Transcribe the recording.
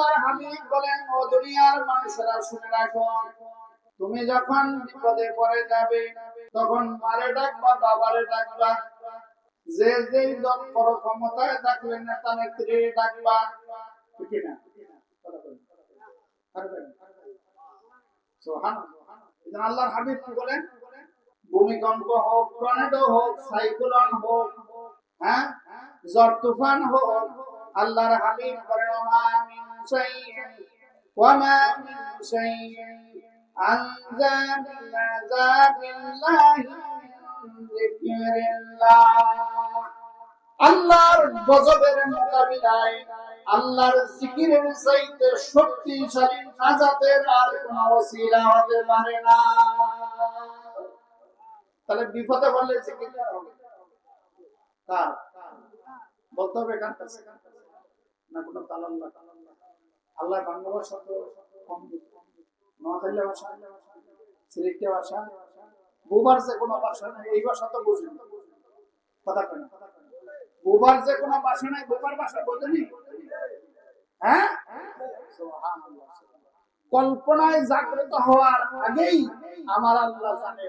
আল্লাহর হাবিব বলেন, ও দুনিয়ার মানুষেরা শুনে রাখো। তুমি যখন বিপদে পড়ে যাবে, তখন মারে ডাকবা, বাবারে ডাকবা। যে যেই দল করো ক্ষমতায় থাকলে নেতা নেত্রী ডাকবা। আল্লাহর হাবিব কি বলেন? ভূমিকম্প হোক, টর্নেডো হোক, সাইক্লোন হোক হ্যাঁ ঝড় তুফান হোক, আল্লাহর হাবিব বলেন ওমা মিন শাইইন ওয়ামা মিন শাইইন আনজালনা যাবিল্লাহি মিন যিকরিল্লাহ আল্লাহর গজবের মোকাবিলায়, আল্লাহর জিকিরের চাইতে শক্তিশালী নাজাতের আর কোন ওসিলা হতে পারে না। তাহলে বিপদে বললে জিকির বলতে হবে না কোনো আল্লাহ বাংলা ভাষা তো নোয়াখালী ভাষা ভাষা, বুবার যে কোনো ভাষা নেই, এই ভাষা তো কথা কেন যে কোনো ভাষা নাই ভাষা বোঝেনি হ্যাঁ? কল্পনায় জাগ্রত হওয়ার আগেই আমার আল্লাহ জানে।